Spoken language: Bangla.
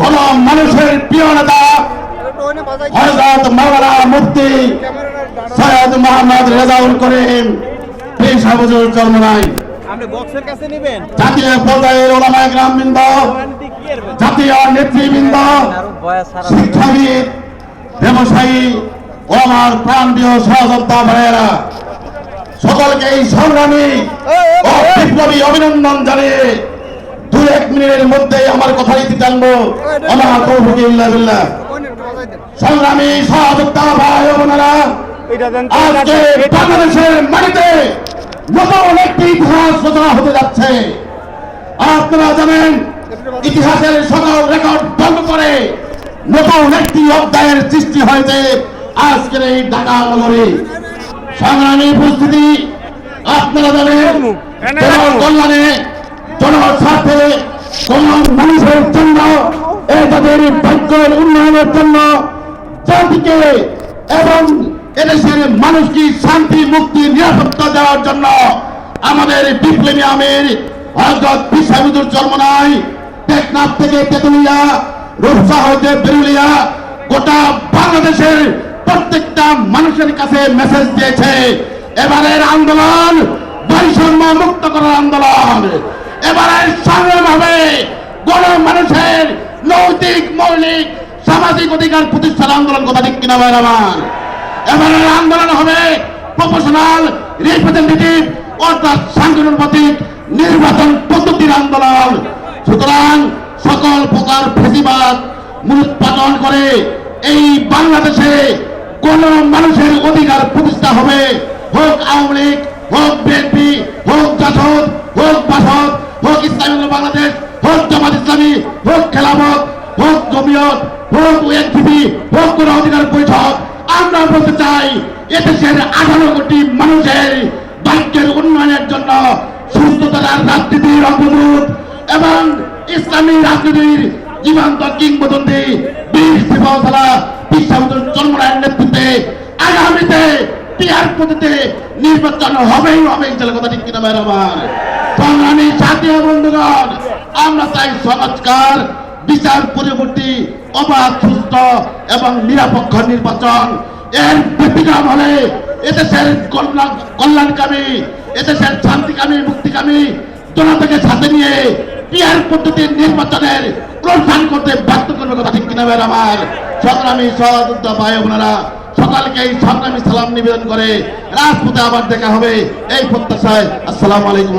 কোন মানুষের প্রিয় নেতা হজরত মাওলানা মুফতি সৈয়দ মোহাম্মদ রেজাউল করিম পীর সাহেব জন্ম নাই জাতীয় পর্যায়ের ওলামায়ে গ্রাম জাতীয় নেতৃবৃন্দ, শিক্ষাবিদ, ব্যবসায়ী ও প্রাণপ্রিয় সহযোদ্ধা ভাইয়েরা সকলকে এই সংগ্রামী ও বিপ্লবী অভিনন্দন জানিয়ে এক মিনিটের মধ্যেই আমার কথা দিতে জানব? আমার ইল্লা সংগ্রামী সহযোদ্ধা ভাই বোনেরা আজকে বাংলাদেশের মাটিতে নতুন একটি ইতিহাস রচনা হতে যাচ্ছে। আপনারা জানেন ইতিহাসের সকল রেকর্ড ভঙ্গ করে নতুন একটি অধ্যায়ের সৃষ্টি হয়েছে আজকের এই ঢাকা নগরে। সংগ্রামী উপস্থিতি আপনারা জানেন জনকল্যাণে জনস্বার্থে কোন মানুষের জন্য তাদের ভাগ্যের উন্নয়নের জন্য জাতিকে এবং এদেশের মানুষকে শান্তি, মুক্তি, নিরাপত্তা দেওয়ার জন্য আমাদের বিপ্লবী আমির হজরত বিশাবিদুর জন্ম নাই। টেকনাফ থেকে তেতুলিয়া, রূপসা হইতে বেরুলিয়া, গোটা বাংলাদেশের প্রত্যেকটা মানুষের কাছে মেসেজ দিয়েছে। এবারের আন্দোলন বৈষম্য মুক্ত করার আন্দোলন। এবারের সংগ্রাম হবে মানুষের মৌলিক সামাজিক অধিকার প্রতিষ্ঠান আন্দোলন কথা ঠিক কিনা ভাই আমার? এবারের আন্দোলন হবে প্রফেশনাল রিপ্রেজেন্টেটিভ অর্থাৎ সাংগঠনিক নির্বাচন পদ্ধতির আন্দোলন। সুতরাং সকল প্রকার ফেসিবাদ মূলোৎপাটন করে এই বাংলাদেশে কোন মানুষের অধিকার প্রতিষ্ঠা হবে। হোক আওয়ামী লীগ, হোক বিএনপি হোক জাসদ হোক বাসদ হোক ইসলামী বাংলাদেশ হোক জামাত ইসলামী হোক খেলাফত হোক জমিয়ত হোক ওএনসিপি হোক কোন অধিকার বৈঠক আমরা বলতে চাই, এদেশের আঠারো কোটি মানুষের বাক্যের উন্নয়নের জন্য সুস্থতার রাজনীতির অগ্রদূত এবং ইসলামী রাজনীতির জীবন্ত কিংবদন্তি বীর সিপাহসালা বিশ্বাবুদ্দিন জন্মরায়ের নেতৃত্বে আগামীতে টিআর পদ্ধতিতে নির্বাচন হবেই হবে ইনশাল্লাহ কথা ঠিক কিনা আমার সংগ্রামী বন্ধুগণ, আমরা চাই সংস্কার বিচার পরিবর্তী, অবাধ, সুস্থ এবং নিরপেক্ষ নির্বাচন। এর ব্যতিক্রম হলে এদেশের কল্যাণ, কল্যাণকামী, এদেশের শান্তিকামী, মুক্তিকামী জনতাকে সাথে নিয়ে পিয়ার পদ্ধতির নির্বাচনের প্রস্থান করতে ব্যর্থ করবে কথা ঠিক কিনা আমার? সংগ্রামী সহযোদ্ধা ভাই বোনেরা সকালকে এই সংগ্রামী সালাম নিবেদন করে। রাজপথে আবার দেখা হবে এই প্রত্যাশায়। আসসালামু আলাইকুম।